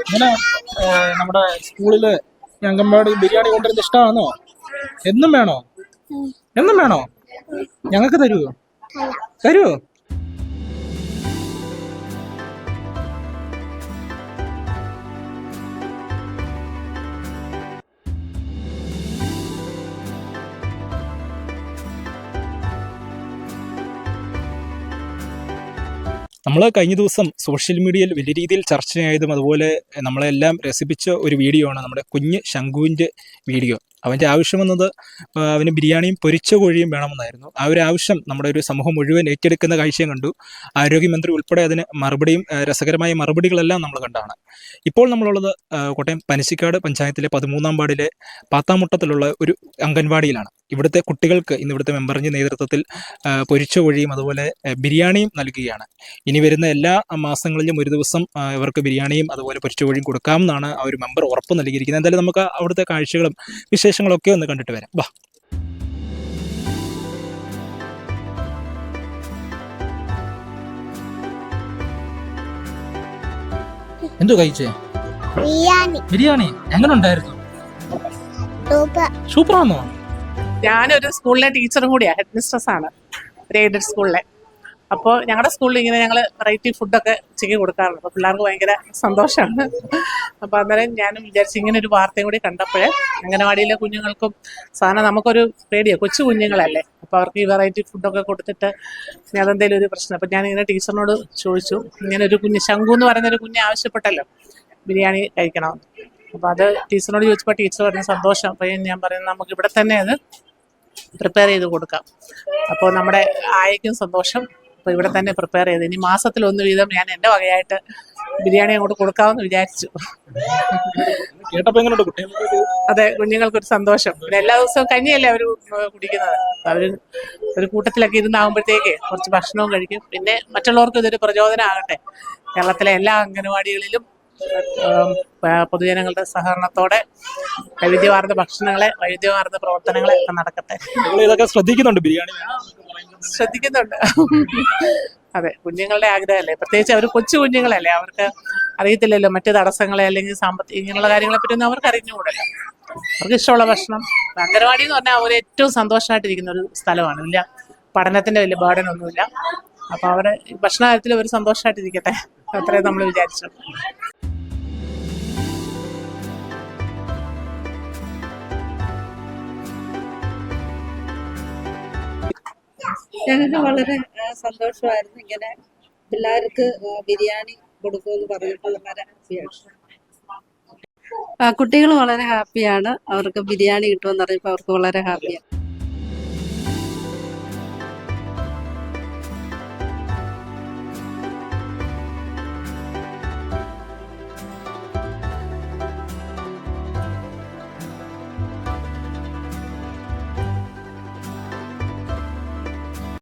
ഇങ്ങനെ നമ്മുടെ സ്കൂളിൽ ഈ ബിരിയാണി കൊണ്ടുവരുന്ന ഇഷ്ടമാണോ? എന്നും വേണോ? എന്നും വേണോ? ഞങ്ങൾക്ക് തരുമോ തരുമോ നമ്മൾ കഴിഞ്ഞ ദിവസം സോഷ്യൽ മീഡിയയിൽ വലിയ രീതിയിൽ ചർച്ചയായതും അതുപോലെ നമ്മളെല്ലാം രസിപ്പിച്ച ഒരു വീഡിയോ ആണ് നമ്മുടെ കുഞ്ഞ് ശംഖുവിന്റെ വീഡിയോ. അവന്റെ ആവശ്യം വന്നത് അവന് ബിരിയാണിയും പൊരിച്ച കോഴിയും വേണമെന്നായിരുന്നു. ആ ഒരു ആവശ്യം നമ്മുടെ ഒരു സമൂഹം മുഴുവൻ ഏറ്റെടുക്കുന്ന കാഴ്ചയും കണ്ടു. ആരോഗ്യമന്ത്രി ഉൾപ്പെടെ അതിന് മറുപടിയും രസകരമായ മറുപടികളെല്ലാം നമ്മൾ കണ്ടാണ്. ഇപ്പോൾ നമ്മളുള്ളത് കോട്ടയം പനശിക്കാട് പഞ്ചായത്തിലെ പതിമൂന്നാം വാർഡിലെ പാത്താമുട്ടത്തിലുള്ള ഒരു അംഗൻവാടിയിലാണ്. ഇവിടുത്തെ കുട്ടികൾക്ക് ഇന്ന് ഇവിടുത്തെ മെമ്പറിന്റെ നേതൃത്വത്തിൽ പൊരിച്ച കോഴിയും അതുപോലെ ബിരിയാണിയും നൽകുകയാണ്. ഇനി വരുന്ന എല്ലാ മാസങ്ങളിലും ഒരു ദിവസം ഇവർക്ക് ബിരിയാണിയും അതുപോലെ പൊരിച്ച കോഴിയും കൊടുക്കാമെന്നാണ് ആ ഒരു മെമ്പർ ഉറപ്പ് നൽകിയിരിക്കുന്നത്. എന്തായാലും നമുക്ക് അവിടുത്തെ കാഴ്ചകളും വിശേഷങ്ങളൊക്കെ ഒന്ന് കണ്ടിട്ട് വരാം. വാ. എന്തോ കഴിച്ചേ? ബിരിയാണി. ബിരിയാണി. എങ്ങനെ ഉണ്ടായിരുന്നു? സൂപ്പർ. സൂപ്പറാണോ ഞാനൊരു സ്കൂളിലെ ടീച്ചറും കൂടിയാണ് ഹെഡ് മിസ്ട്രസ് ആണ് ഒരു എയ്ഡഡ് സ്കൂളിലെ. അപ്പോൾ ഞങ്ങളുടെ സ്കൂളിൽ ഇങ്ങനെ ഞങ്ങൾ വെറൈറ്റി ഫുഡൊക്കെ ഉച്ചയ്ക്ക് കൊടുക്കാറുണ്ട്. അപ്പോൾ പിള്ളേർക്ക് ഭയങ്കര സന്തോഷമാണ് അപ്പോൾ അന്നേരം ഞാനും വിചാരിച്ചു ഇങ്ങനെ ഒരു വാർത്തയും കൂടി കണ്ടപ്പോഴേ അംഗനവാടിയിലെ കുഞ്ഞുങ്ങൾക്കും സാധനം നമുക്കൊരു പേടിയാണ് കൊച്ചു കുഞ്ഞുങ്ങളല്ലേ? അപ്പോൾ അവർക്ക് ഈ വെറൈറ്റി ഫുഡൊക്കെ കൊടുത്തിട്ട് ഇനി അതെന്തെങ്കിലും ഒരു പ്രശ്നം. അപ്പോൾ ഞാനിങ്ങനെ ടീച്ചറിനോട് ചോദിച്ചു ഇങ്ങനെ ഒരു കുഞ്ഞ് ശംഖു എന്ന് പറയുന്ന ഒരു കുഞ്ഞ് ആവശ്യപ്പെട്ടല്ലോ ബിരിയാണി കഴിക്കണമെന്ന് അപ്പോൾ അത് ടീച്ചറിനോട് ചോദിച്ചപ്പോൾ ടീച്ചർ പറഞ്ഞ സന്തോഷം. അപ്പോൾ ഞാൻ പറയുന്നത് നമുക്ക് ഇവിടെ തന്നെ അത് പ്രിപ്പയർ ചെയ്ത് കൊടുക്കാം. അപ്പോൾ നമ്മുടെ ആയക്കും സന്തോഷം. അപ്പോൾ ഇവിടെ തന്നെ പ്രിപ്പയർ ചെയ്ത്. ഇനി മാസത്തിൽ ഒന്ന് വീതം ഞാൻ എന്റെ വകയായിട്ട് ബിരിയാണി അങ്ങോട്ട് കൊടുക്കാമെന്ന് വിചാരിച്ചു. അതെ കുഞ്ഞുങ്ങൾക്കൊരു സന്തോഷം. പിന്നെ എല്ലാ ദിവസവും കഞ്ഞിയല്ലേ അവർ കുടിക്കുന്നത്? അവർ ഒരു കൂട്ടത്തിലൊക്കെ ഇരുന്നാകുമ്പോഴത്തേക്ക് കുറച്ച് ഭക്ഷണവും കഴിക്കും. പിന്നെ മറ്റുള്ളവർക്കും ഇതൊരു പ്രചോദനമാകട്ടെ കേരളത്തിലെ എല്ലാ അംഗനവാടികളിലും പൊതുജനങ്ങളുടെ സഹകരണത്തോടെ വൈവിധ്യമാർന്ന ഭക്ഷണങ്ങളെ വൈവിധ്യമാർന്ന പ്രവർത്തനങ്ങളെ ഒക്കെ നടക്കട്ടെ. ഇതൊക്കെ ശ്രദ്ധിക്കുന്നുണ്ട് ബിരിയാണി ശ്രദ്ധിക്കുന്നുണ്ട്. അതെ കുഞ്ഞുങ്ങളുടെ ആഗ്രഹമല്ലേ? പ്രത്യേകിച്ച് അവർ കൊച്ചു കുഞ്ഞുങ്ങളല്ലേ? അവർക്ക് അറിയത്തില്ലല്ലോ മറ്റു തടസ്സങ്ങളെ അല്ലെങ്കിൽ സാമ്പത്തിക ഇങ്ങനെയുള്ള കാര്യങ്ങളെ പറ്റി ഒന്നും അവർക്ക് അറിഞ്ഞുകൂടല്ലോ അവർക്ക് ഇഷ്ടമുള്ള ഭക്ഷണം. അംഗനവാടി എന്ന് പറഞ്ഞാൽ അവർ ഏറ്റവും സന്തോഷമായിട്ടിരിക്കുന്ന ഒരു സ്ഥലമാണ്. ഇല്ല പഠനത്തിന്റെ വലിയ ബേർഡൻ ഒന്നുമില്ല അപ്പൊ അവരെ ഭക്ഷണ കാര്യത്തിൽ അവർ സന്തോഷമായിട്ടിരിക്കട്ടെ അത്രേ നമ്മൾ വിചാരിച്ചു. ഞങ്ങൾക്ക് വളരെ സന്തോഷമായിരുന്നു. ഇങ്ങനെ പിള്ളേർക്ക് ബിരിയാണി കൊടുക്കുമെന്ന് പറഞ്ഞപ്പോൾ വളരെ ഹാപ്പിയാണ് കുട്ടികൾ വളരെ ഹാപ്പിയാണ്. അവർക്ക് ബിരിയാണി കിട്ടുമെന്ന് അറിയുമ്പോൾ അവർക്ക് വളരെ ഹാപ്പിയാണ്